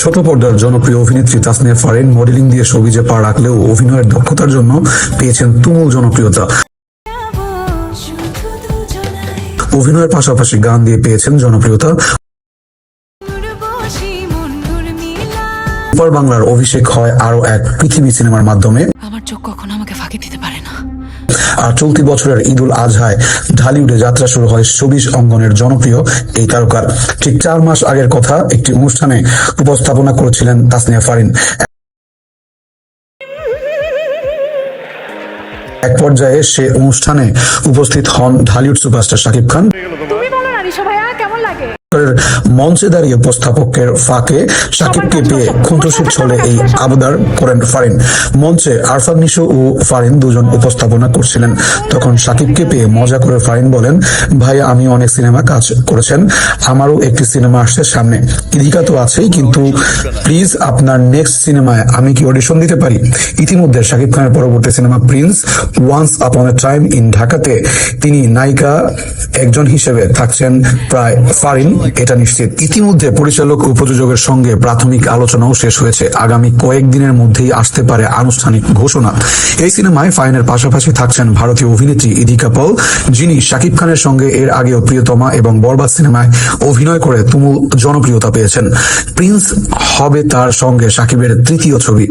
ছোট পর্দার জনপ্রিয় অভিনেত্রী তাসনিয়া ফারেন মডেলিং দিয়ে সবিজে পা রাখলেও অভিনয়ের দক্ষতার জন্য পেয়েছেন তুমুল জনপ্রিয়তা। অভিনয়ের পাশাপাশি গান দিয়ে পেয়েছেন জনপ্রিয়তা। উপর বাংলার অভিষেক হয় আরও এক পৃথিবী সিনেমার মাধ্যমে। আমার চোখ কখন আমাকে ফাঁকি দিতে পারে না। আর চলতি বছরের ঈদ উল আজহায় ঢালিউডে যাত্রা শুরু হয় সবিজ অঙ্গনের জনপ্রিয় এই তারকার। ঠিক চার মাস আগের কথা একটি অনুষ্ঠানে উপস্থাপনা করেছিলেন তাসনিয়া ফারিন। এক পর্যায়ে সে অনুষ্ঠানে উপস্থিত হন ঢালিউড সুপারস্টার শাকিব খান। তুমি বলো না কেমন লাগে? মঞ্চে দাঁড়িয়ে উপস্থাপকের ফাঁকে সাকিবকে পেয়ে খুন্তশির ছলে এই আবদার করেন ফারিন। মঞ্চে আরফান নিশো ও ফারিন দুজন উপস্থাপনা করছিলেন। তখন সাকিবকে পেয়ে মজা করে ফারিন বলেন ভাই আমি অনেক সিনেমা কাজ করেছেন। আমারও একটি সিনেমা আসছে সামনে। ইদিকা তো আছেই কিন্তু প্লিজ আপনার নেক্সট সিনেমায় আমি কি অডিশন দিতে পারি? ইতিমধ্যে শাকিব খানের পরবর্তী cinema Prince once upon A time in ঢাকাতে তিনি নায়িকা একজন হিসেবে থাকছেন প্রায় ফারিন, এটা নিশ্চিত। ইতিমধ্যে পরিচালক ও প্রযোজকের সঙ্গে প্রাথমিক আলোচনাও শেষ হয়েছে। আগামী কয়েকদিনের মধ্যেই আসতে পারে আনুষ্ঠানিক ঘোষণা। এই সিনেমায় ফাইনের পাশাপাশি থাকছেন ভারতীয় অভিনেত্রী ইদিকা পল, যিনি শাকিব খানের সঙ্গে এর আগেও প্রিয়তমা এবং বরবাদ সিনেমায় অভিনয় করে তুমুল জনপ্রিয়তা পেয়েছেন। প্রিন্স হবে তার সঙ্গে সাকিবের তৃতীয় ছবি।